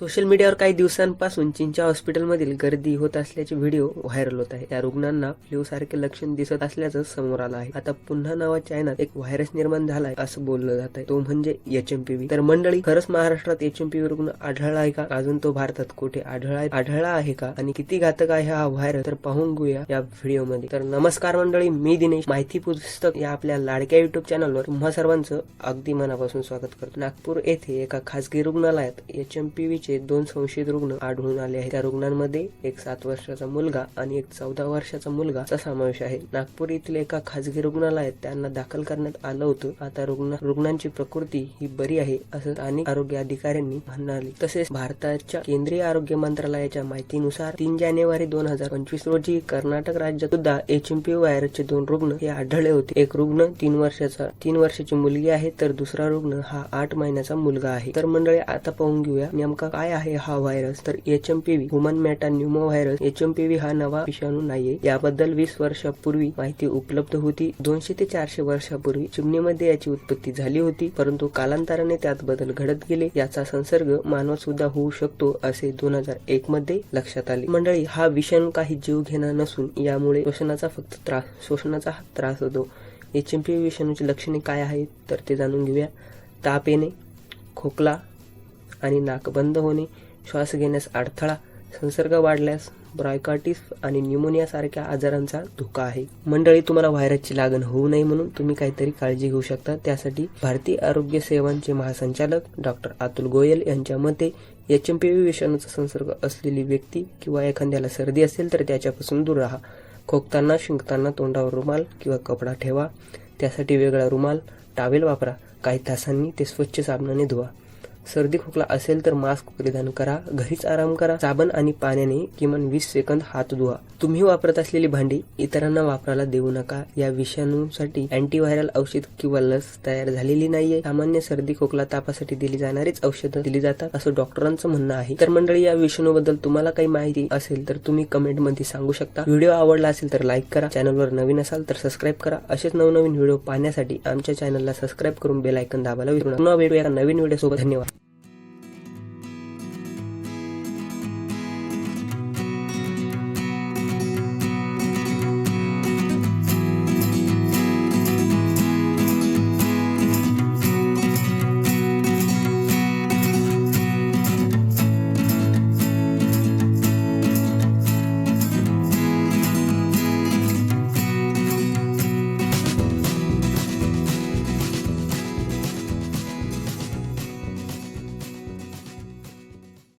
Social मीडियावर काही दिवसांपासून चीनच्या हॉस्पिटलमधील गर्दी होत असल्याचे व्हिडिओ व्हायरल होत आहे. या रुग्णांना फ्लू सारखे लक्षण दिसत असल्याचं समोर आलं आहे. आता पुन्हा नावा चायनात एक व्हायरस निर्माण झालाय असं बोललं जात आहे. तो म्हणजे एच एम पी तर मंडळी खरंच महाराष्ट्रात एच एम पी रुग्ण आढळला आहे का? अजून तो भारतात कुठे आढळला आढळला आहे का? आणि किती घातक आहे हा व्हायरस? तर पाहून घेऊया या व्हिडिओमध्ये. तर नमस्कार मंडळी मी दिनेश माहिती पुस्तक या आपल्या लाडक्या युट्यूब चॅनलवर तुम्हा सर्वांचं अगदी मनापासून स्वागत करतो. नागपूर येथे एका खासगी रुग्णालयात एच एम पी व्ही चे दोन संशयित रुग्ण आढळून आले आहेत. त्या रुग्णांमध्ये एक सात वर्षाचा मुलगा आणि एक चौदा वर्षाचा मुलगाचा समावेश आहे. नागपूर येथील एका खासगी रुग्णालयात त्यांना दाखल करण्यात आलं होतं. आता रुग्ण रुग्णांची प्रकृती ही बरी आहे असं स्थानिक आरोग्य अधिकाऱ्यांनी म्हणाले. तसेच भारताच्या केंद्रीय आरोग्य मंत्रालयाच्या माहितीनुसार तीन जानेवारी दोन हजार पंचवीस रोजी कर्नाटक राज्यात सुद्धा एच एम पी व्हायरसचे दोन रुग्ण हे आढळले होते. एक रुग्ण तीन वर्षाचा तीन वर्षाची मुलगी आहे तर दुसरा रुग्ण हा आठ महिन्याचा मुलगा आहे. तर मंडळी आता पाहून घेऊया नेमका काय आहे हा व्हायरस तर H M P V human metapneumovirus H M P V हा नवा विषाणू नाहीये. याबद्दल वीस वर्षापूर्वी माहिती उपलब्ध होती. दोनशे ते चारशे वर्षापूर्वी चिमणीमध्ये याची उत्पत्ती झाली होती परंतु कालांतराने त्यात बदल घडत गेले. याचा संसर्ग मानव सुद्धा होऊ शकतो असे दोन हजार एक मध्ये लक्षात आले. मंडळी हा विषाणू काही जीव घेणार नसून यामुळे श्वसनाचा फक्त त्रास शोषणाचा त्रास होतो. एच एम पी विषाणूची लक्षणे काय आहेत तर ते जाणून घेऊया. ताप येणे खोकला आणि नाक बंद होणे श्वास घेण्यास अडथळा संसर्ग वाढल्यास ब्रायकाटिस आणि न्यूमोनियासारख्या आजारांचा धोका आहे. मंडळी तुम्हाला व्हायरसची लागण होऊ नये म्हणून तुम्ही काहीतरी काळजी घेऊ शकता. त्यासाठी भारतीय आरोग्य सेवांचे महासंचालक डॉक्टर अतुल गोयल यांच्या मते एच एम पी व्ही विषाणूचा संसर्ग असलेली व्यक्ती किंवा एखाद्याला सर्दी असेल तर त्याच्यापासून दूर राहा. खोकताना शिंकताना तोंडावर रुमाल किंवा कपडा ठेवा. त्यासाठी वेगळा रुमाल टावेल वापरा. काही तासांनी ते स्वच्छ साबणाने धुवा. सर्दी खोकला असेल तर मास्क परिधान करा घरीच आराम करा साबण आणि पाण्याने किमान वीस सेकंद हात धुवा. तुम्ही वापरत असलेली भांडी इतरांना वापरायला देऊ नका. या विषाणूसाठी अँटीव्हायरल औषध किंवा लस तयार झालेली नाहीये. सामान्य सर्दी खोकला तापासाठी दिली जाणारीच औषधं दिली जातात असं डॉक्टरांचं म्हणणं आहे. तर मंडळी या विषाणूबद्दल तुम्हाला काही माहिती असेल तर तुम्ही कमेंटमध्ये सांगू शकता. व्हिडिओ आवडला असेल तर लाईक करा. चॅनलवर नवीन असाल तर सबस्क्राईब करा. असेच नवनवीन व्हिडिओ पाहण्यासाठी आमच्या चॅनलला सबस्क्राईब करून बेल आयकन दाबायला विसरू नका. भेटूया नवीन व्हिडिओ सोबत धन्यवाद.